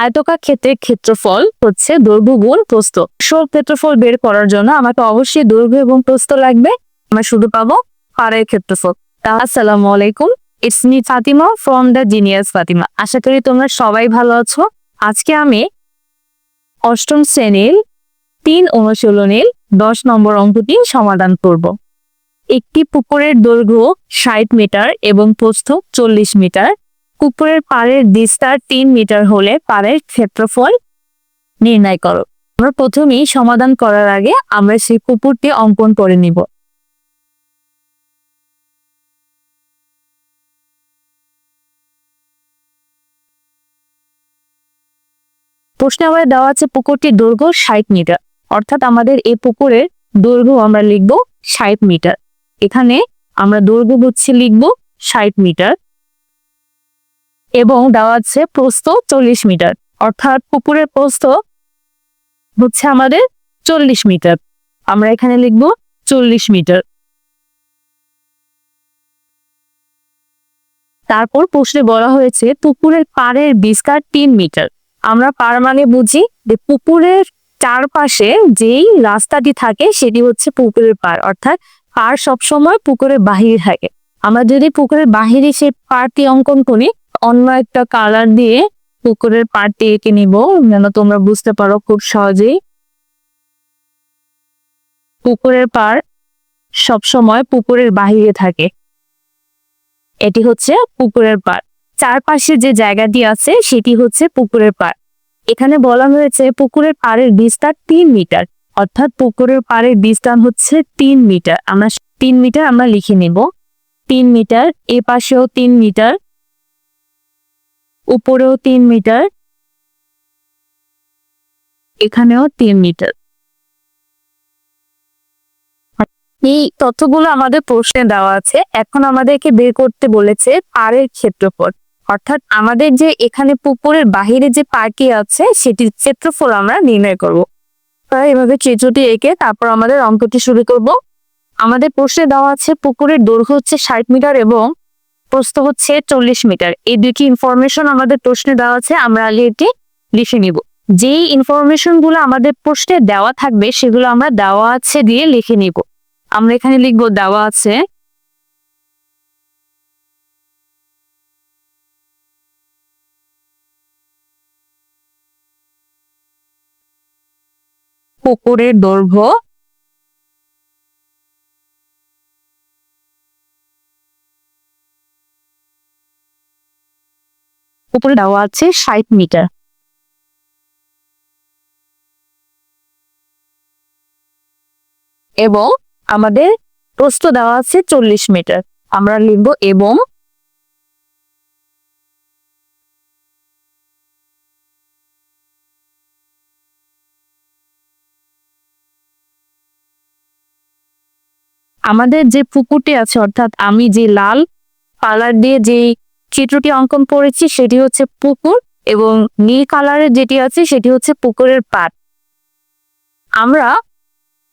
আয়তকার ক্ষেত্রে ক্ষেত্রফল হচ্ছে দৈর্ঘ্য গুণ প্রস্থ। সব ক্ষেত্রফল বের করার জন্য আমাকে অবশ্যই দৈর্ঘ্য এবং প্রস্থ লাগবে। আমরা শুধু পাবো পাড়ের ক্ষেত্রফল। আসসালামু আলাইকুম। It's me Fatima from the genius Fatima আশা করি তোমরা সবাই ভালো আছো। আজকে আমি অষ্টম শ্রেণির তিন অনুশীলনীর দশ নম্বর অঙ্কটি সমাধান করব। একটি পুকুরের দৈর্ঘ্য ষাট মিটার এবং প্রস্থ চল্লিশ মিটার। পুকুরের পাড়ের বিস্তার তিন মিটার হলে পাড়ের ক্ষেত্রফল নির্ণয় করো। আমরা প্রথমেই সমাধান করার আগে আমরা সেই পুকুরটি অঙ্কন করে নিব। প্রশ্নে আমাদের দেওয়া আছে পুকুরটির দৈর্ঘ্য ষাট মিটার। অর্থাৎ আমাদের এই পুকুরের দৈর্ঘ্য আমরা লিখব ষাট মিটার। এখানে আমরা দৈর্ঘ্য হচ্ছে লিখব ষাট মিটার। এবং দেওয়া আছে প্রস্থ চল্লিশ মিটার। অর্থাৎ পুকুরের প্রস্থ হচ্ছে আমাদের চল্লিশ মিটার। আমরা এখানে লিখব চল্লিশ মিটার। তারপর প্রশ্নে বলা হয়েছে, পুকুরের পাড়ের বিস্তার তিন মিটার। আমরা পার মানে বুঝি যে পুকুরের চারপাশে যেই রাস্তাটি থাকে সেটি হচ্ছে পুকুরের পার অর্থাৎ পার সবসময় পুকুরের বাহিরে থাকে। আমরা যদি পুকুরের বাহিরে সেই পাড়টি অঙ্কন করি অন্য একটা কালার দিয়ে পুকুরের পাড়টি এঁকে নিব, যেন তোমরা বুঝতে পারো খুব সহজেই। পুকুরের পাড় সবসময় পুকুরের বাহিরে থাকে। এটি হচ্ছে পুকুরের পাড়। চারপাশে যে জায়গাটি আছে, সেটি হচ্ছে পুকুরের পাড়। এখানে বলা হয়েছে পুকুরের পাড়ের বিস্তার তিন মিটার, অর্থাৎ পুকুরের পাড়ের বিস্তার হচ্ছে তিন মিটার। আমরা তিন মিটার আমরা লিখে নেব। তিন মিটার, এ পাশেও তিন মিটার উপরেও তিন মিটার, এখানেও তিন মিটার। এই তথ্যগুলো আমাদের প্রশ্নে দেওয়া আছে। এখন আমাদেরকে বের করতে বলেছে পাড়ের ক্ষেত্রফল। অর্থাৎ আমাদের যে এখানে পুকুরের বাহিরে যে পার্টি আছে, সেটির ক্ষেত্রফল আমরা নির্ণয় করব। এভাবে চিত্রটি এঁকে তারপর আমাদের অঙ্কটি শুরু করব। আমাদের প্রশ্নে দেওয়া আছে পুকুরের দৈর্ঘ্য হচ্ছে ষাট মিটার এবং প্রস্থ হচ্ছে চল্লিশ মিটার। এই দুটি ইনফরমেশন আমাদের প্রশ্নে দেওয়া আছে, আমরা আগে এটি লিখে নিব। যেই ইনফরমেশনগুলো আমাদের প্রশ্নে দেওয়া থাকবে, সেগুলো আমরা দেওয়া আছে দিয়ে লিখে নিব। আমরা এখানে লিখব দেওয়া আছে, পুকুরের দৈর্ঘ্য উপরে দেওয়া আছে ষাট মিটার। এবং আমাদের প্রস্থ দেওয়া আছে চল্লিশ মিটার। আমরা লিখব এবং আমাদের যে পুকুরটি আছে, অর্থাৎ আমি যে লাল কালার দিয়ে যে চিত্রটি অঙ্কন করেছি সেটি হচ্ছে পুকুর এবং নীল কালারের যেটি আছে সেটি হচ্ছে পুকুরের পাট আমরা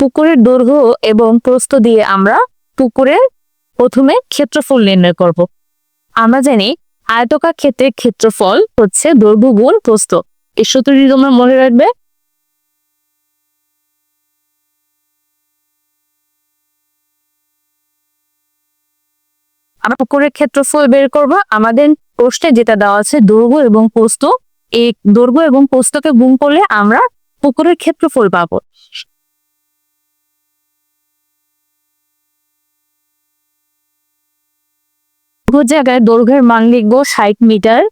পুকুরের দৈর্ঘ্য এবং প্রস্থ দিয়ে আমরা পুকুরের প্রথমে ক্ষেত্রফল নির্ণয় করব। আমরা জানি আয়তকার ক্ষেত্রে ক্ষেত্রফল হচ্ছে দৈর্ঘ্য গুণ প্রস্থ এই সূত্রটি তোমরা মনে রাখবে আমরা পুকুরের ক্ষেত্রফল বের করব। আমাদের প্রশ্নে যেটা দেওয়া আছে দৈর্ঘ্য এবং পোস্ত। এই দৈর্ঘ্য এবং প্রস্থকে গুণ করলে আমরা পুকুরের ক্ষেত্রফল পাবো। জায়গায় দৈর্ঘ্যের মান লিখব ষাট মিটার।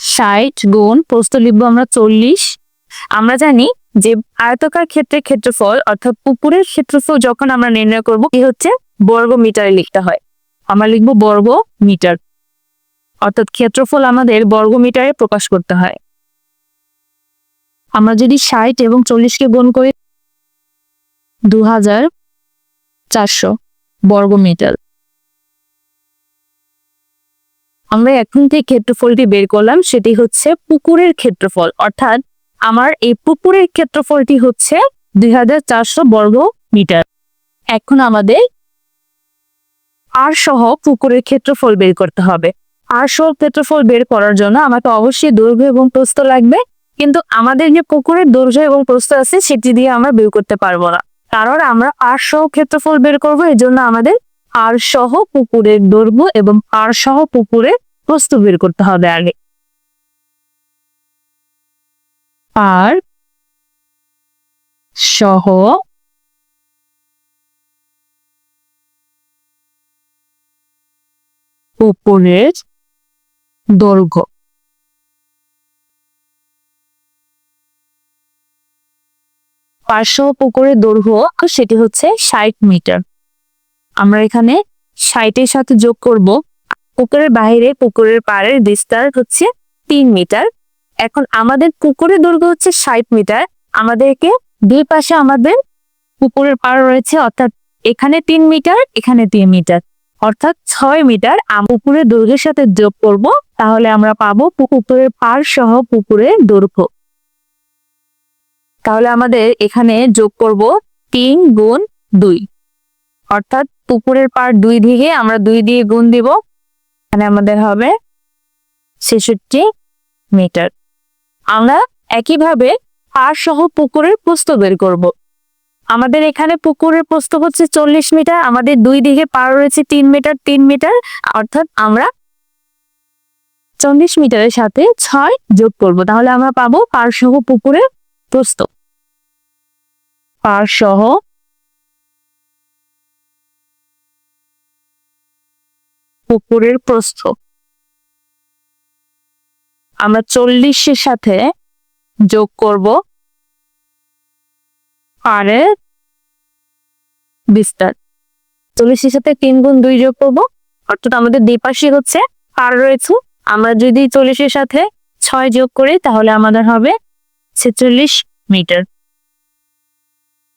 ষাট গুণ প্রস্থ লিখব আমরা চল্লিশ। আমরা জানি যে আয়তকার ক্ষেত্রে ক্ষেত্রফল অর্থাৎ পুকুরের ক্ষেত্রফল যখন আমরা নির্ণয় করব কি হচ্ছে বর্গ মিটারে লিখতে হয়। আমরা লিখব বর্গ মিটার অর্থাৎ ক্ষেত্রফল আমাদের বর্গ মিটারে প্রকাশ করতে হয়। আমরা যদি ষাট এবং চল্লিশকে গুণ করি দু হাজার চারশো বর্গ মিটার আমরা এখন থেকে ক্ষেত্রফলটি বের করলাম, সেটি হচ্ছে পুকুরের ক্ষেত্রফল। অর্থাৎ আমার এই পুকুরের ক্ষেত্রফলটি হচ্ছে দুই হাজার চারশো বর্গ মিটার এখন আমাদের আর সহ পুকুরের ক্ষেত্রফল বের করতে হবে। আর সহ ক্ষেত্রফল বের করার জন্য আমাকে অবশ্যই দৈর্ঘ্য এবং প্রস্থ লাগবে। কিন্তু আমাদের যে পুকুরের দৈর্ঘ্য এবং প্রস্থ আছে, সেটি দিয়ে আমরা বের করতে পারব না। কারণ আমরা আর সহ ক্ষেত্রফল বের করব, এর জন্য আমাদের আর সহ পুকুরের দৈর্ঘ্য এবং আর সহ পুকুরের প্রস্থ বের করতে হবে আগে। আর সহ পুকুরের দৈর্ঘ্য। পার্শ্ব পুকুরের দৈর্ঘ্য সেটি হচ্ছে ষাট মিটার। আমরা এখানে ষাটের সাথে যোগ করব। পুকুরের বাইরে, পুকুরের পাড়ের বিস্তার হচ্ছে তিন মিটার। এখন আমাদের পুকুরের দৈর্ঘ্য হচ্ছে ষাট মিটার। আমাদেরকে দুই পাশে আমাদের পুকুরের পাড় রয়েছে, অর্থাৎ এখানে তিন মিটার, এখানে তিন মিটার। অর্থাৎ ছয় মিটার পুকুরের দৈর্ঘ্যের সাথে যোগ করব, তাহলে আমরা পাবো পুকুরের পাড় সহ পুকুরের দৈর্ঘ্য। তাহলে আমাদের এখানে যোগ করব তিন গুণ দুই। অর্থাৎ পুকুরের পাড় দুই দিকে আমরা দুই দিয়ে গুণ দিব, এখানে আমাদের হবে ছেষট্টি মিটার। আমরা একইভাবে পার সহ পুকুরের প্রস্থ বের করব। আমাদের এখানে পুকুরের প্রস্থ হচ্ছে চল্লিশ মিটার, আমাদের দুই দিকে পার রয়েছে তিন মিটার তিন মিটার, অর্থাৎ আমরা চল্লিশ মিটারের সাথে ছয় যোগ করব। তাহলে আমরা পাবো পারসহ পুকুরের প্রস্থ পার সহ পুকুরের প্রস্থ আমরা চল্লিশের সাথে যোগ করব। পাড়ের বিস্তার। চল্লিশের সাথে তিন গুণ দুই যোগ করব। অর্থাৎ আমাদের দুই পাশে হচ্ছে পার রয়েছে। আমরা যদি চল্লিশের সাথে ছয় যোগ করি, তাহলে আমাদের হবে ছেচল্লিশ মিটার।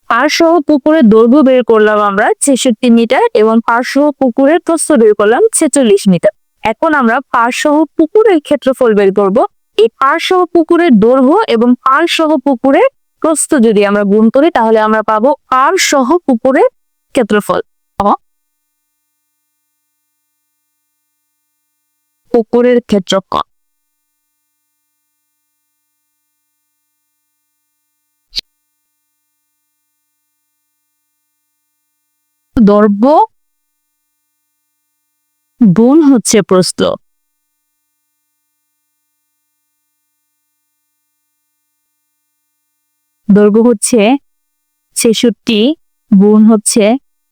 পার সহ পুকুরের দৈর্ঘ্য বের করলাম আমরা ছেষট্টি মিটার এবং পার সহ পুকুরের প্রস্থ বের করলাম ছেচল্লিশ মিটার। এখন আমরা পার সহ পুকুরের ক্ষেত্রফল বের করব। এই পার সহ পুকুরের দৈর্ঘ্য এবং পার সহ পুকুরের প্রস্থ যদি আমরা গুণ করি, তাহলে আমরা পাবো আর সহ পুকুরের ক্ষেত্রফল। পুকুরের ক্ষেত্রফল। দৈর্ঘ্য গুণ হচ্ছে প্রস্থ। দৈর্ঘ্য হচ্ছে ছেষট্টি, গুণ হচ্ছে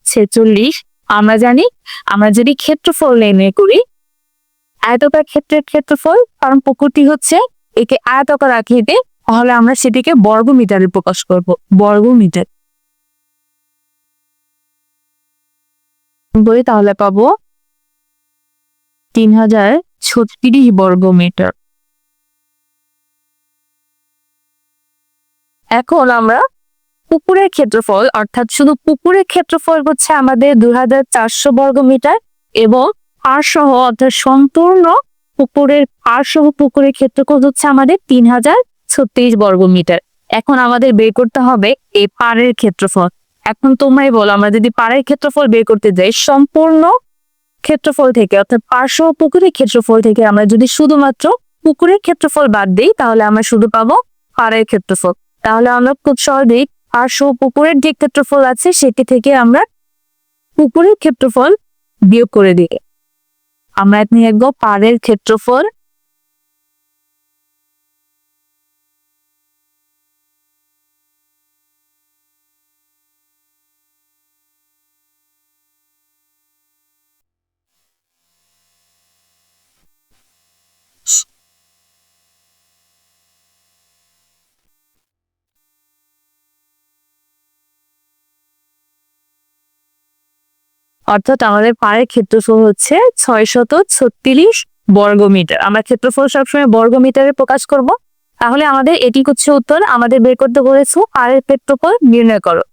ছেচল্লিশ। আমরা জানি, আমরা যদি ক্ষেত্রফল নির্ণয় করি, আয়তকার ক্ষেত্রের ক্ষেত্রফল, কারণ পুকুরটি হচ্ছে একে আয়তকার আকৃতি তাহলে আমরা সেটিকে বর্গ মিটারে প্রকাশ করব বর্গ মিটার বই তাহলে পাবো তিন হাজার ছত্রিশ বর্গ মিটার এখন আমরা পুকুরের ক্ষেত্রফল, অর্থাৎ শুধু পুকুরের ক্ষেত্রফল হচ্ছে আমাদের দুই হাজার চারশো বর্গ মিটার এবং পারসহ অর্থাৎ সম্পূর্ণ পুকুরের পাড়সহ পুকুরের ক্ষেত্রফল হচ্ছে আমাদের তিন হাজার ছত্রিশ বর্গ মিটার। এখন আমাদের বের করতে হবে এই পাড়ের ক্ষেত্রফল। এখন তোমরাই বলো, আমরা যদি পাড়ের ক্ষেত্রফল বের করতে যাই, সম্পূর্ণ ক্ষেত্রফল থেকে, অর্থাৎ পার সহ পুকুরের ক্ষেত্রফল থেকে আমরা যদি শুধুমাত্র পুকুরের ক্ষেত্রফল বাদ দিই, তাহলে আমরা শুধু পাবো পাড়ের ক্ষেত্রফল। তাহলে আমরা খুব সহজেই পার্শ্ব পুকুরের যে ক্ষেত্রফল আছে সেটি থেকে আমরা পুকুরের ক্ষেত্রফল বিয়োগ করে দিই। আমরা এখন লিখব পাড়ের ক্ষেত্রফল অর্থাৎ আমাদের পাড়ের ক্ষেত্রফল হচ্ছে ছয় শত ছত্রিশ বর্গ মিটার আমরা ক্ষেত্রফল সবসময় বর্গ মিটারে প্রকাশ করব। তাহলে আমাদের এটি হচ্ছে উত্তর। আমাদের বের করতে বলেছে, পাড়ের ক্ষেত্রফল নির্ণয় করো।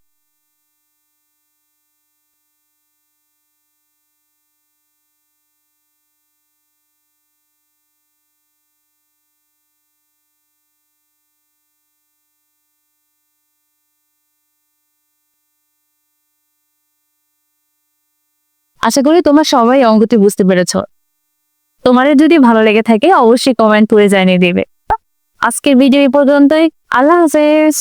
আশা করি তোমরা সবাই অঙ্গটি বুঝতে পেরেছ। তোমাদের যদি ভালো লেগে থাকে, অবশ্যই কমেন্ট করে জানিয়ে দেবে। আজকের ভিডিও এই পর্যন্তই। আল্লাহ হাফেজ।